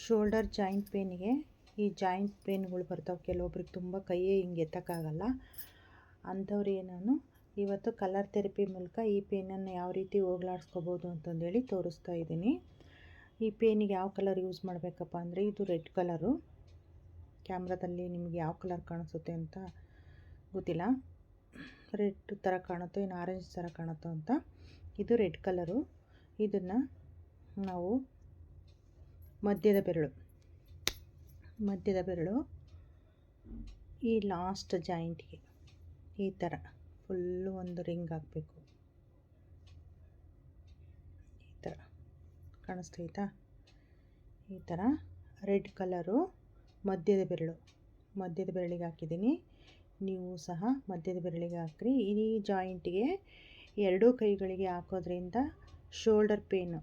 Shoulder joint ಪೇನಿಗೆ, ಈ joint ಪೇನ್ಗಳು ಬರ್ತಾವೆ. ಕೆಲವೊಬ್ರಿಗೆ ತುಂಬ ಕೈಯೇ ಹಿಂಗೆ ಎತ್ತಕ್ಕಾಗಲ್ಲ. ಅಂಥವ್ರು ನಾನು ಇವತ್ತು ಕಲರ್ ಥೆರಪಿ ಮೂಲಕ ಈ ಪೇನನ್ನು ಯಾವ ರೀತಿ ಹೋಗ್ಲಾಡ್ಸ್ಕೊಬೋದು ಅಂತಂದೇಳಿ ತೋರಿಸ್ತಾ ಇದ್ದೀನಿ. ಈ ಪೇನಿಗೆ ಯಾವ ಕಲರ್ ಯೂಸ್ ಮಾಡಬೇಕಪ್ಪ ಅಂದರೆ ಇದು ರೆಡ್ ಕಲರು. ಕ್ಯಾಮ್ರಾದಲ್ಲಿ ನಿಮಗೆ ಯಾವ ಕಲರ್ ಕಾಣಿಸುತ್ತೆ ಅಂತ ಗೊತ್ತಿಲ್ಲ. ರೆಡ್ ಥರ ಕಾಣುತ್ತೋ ಏನು ಆರೆಂಜ್ ಥರ ಕಾಣುತ್ತೋ ಅಂತ. ಇದು ರೆಡ್ ಕಲರು. ಇದನ್ನು ನಾವು ಮಧ್ಯದ ಬೆರಳು. ಮಧ್ಯದ ಬೆರಳು. ಈ ಲಾಸ್ಟ್ ಜಾಯಿಂಟ್ಗೆ ಈ ಥರ ಫುಲ್ಲು ಒಂದು ರಿಂಗ್ ಹಾಕಬೇಕು. ಈ ಥರ ಕಾಣಿಸ್ತೈತಾ ಈ ಥರ ರೆಡ್ ಕಲರು ಮಧ್ಯದ ಬೆರಳು. ಮಧ್ಯದ ಬೆರಳಿಗೆ ಹಾಕಿದ್ದೀನಿ. ನೀವು ಸಹ ಮಧ್ಯದ ಬೆರಳಿಗೆ ಹಾಕ್ರಿ. ಈ ಜಾಯಿಂಟಿಗೆ ಎರಡೂ ಕೈಗಳಿಗೆ ಹಾಕೋದ್ರಿಂದ ಶೋಲ್ಡರ್ ಪೇನು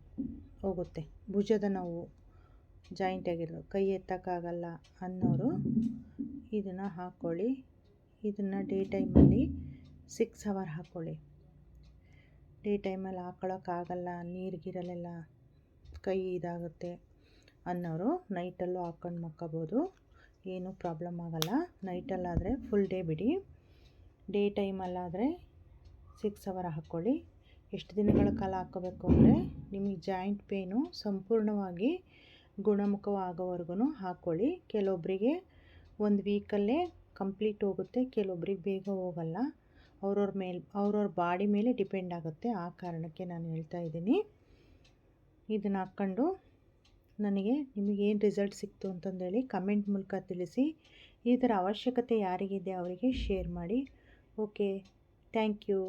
ಹೋಗುತ್ತೆ. ಭುಜದ ನೋವು. ಜಾಯಿಂಟ್ ಆಗಿರೋ ಕೈ ಎತ್ತಕ್ಕಾಗಲ್ಲ ಅನ್ನೋರು ಇದನ್ನು ಹಾಕ್ಕೊಳ್ಳಿ ಇದನ್ನು ಡೇ ಟೈಮಲ್ಲಿ ಸಿಕ್ಸ್ ಅವರ್ ಹಾಕ್ಕೊಳ್ಳಿ ಡೇ ಟೈಮಲ್ಲಿ ನೀರು ಗೀರಲ್ಲೆಲ್ಲ ಕೈ ಇದಾಗುತ್ತೆ ಅನ್ನೋರು ನೈಟಲ್ಲೂ ಹಾಕ್ಕೊಂಡು ಮಕ್ಕೋಬೋದು. ಏನೂ ಪ್ರಾಬ್ಲಮ್ ಆಗಲ್ಲ. ನೈಟಲ್ಲಾದರೆ ಫುಲ್ ಡೇ ಬಿಡಿ. ಡೇ ಟೈಮಲ್ಲಾದರೆ ಸಿಕ್ಸ್ ಅವರ್ ಹಾಕ್ಕೊಳ್ಳಿ ಎಷ್ಟು ದಿನಗಳ ಕಾಲ ಹಾಕ್ಕೋಬೇಕು ಅಂದರೆ ನಿಮಗೆ ಜಾಯಿಂಟ್ ಪೇನು ಸಂಪೂರ್ಣವಾಗಿ ಗುಣಮುಖವಾಗೋವರೆಗೂ ಹಾಕ್ಕೊಳ್ಳಿ. ಕೆಲವೊಬ್ಬರಿಗೆ ಒಂದು ವೀಕಲ್ಲೇ ಕಂಪ್ಲೀಟ್ ಹೋಗುತ್ತೆ, ಕೆಲವೊಬ್ರಿಗೆ ಬೇಗ ಹೋಗಲ್ಲ. ಅವ್ರವ್ರ ಮೇಲೆ, ಅವ್ರವ್ರ ಬಾಡಿ ಮೇಲೆ ಡಿಪೆಂಡ್ ಆಗುತ್ತೆ. ಆ ಕಾರಣಕ್ಕೆ ನಾನು ಹೇಳ್ತಾ ಇದ್ದೀನಿ. ಇದನ್ನು ಹಾಕ್ಕೊಂಡು ನನಗೆ ನಿಮಗೇನು ರಿಸಲ್ಟ್ ಸಿಕ್ತು ಅಂತಂದೇಳಿ ಕಮೆಂಟ್ ಮೂಲಕ ತಿಳಿಸಿ. ಈ ಥರ ಅವಶ್ಯಕತೆ ಯಾರಿಗಿದೆ ಅವರಿಗೆ ಶೇರ್ ಮಾಡಿ. Okay, thank you.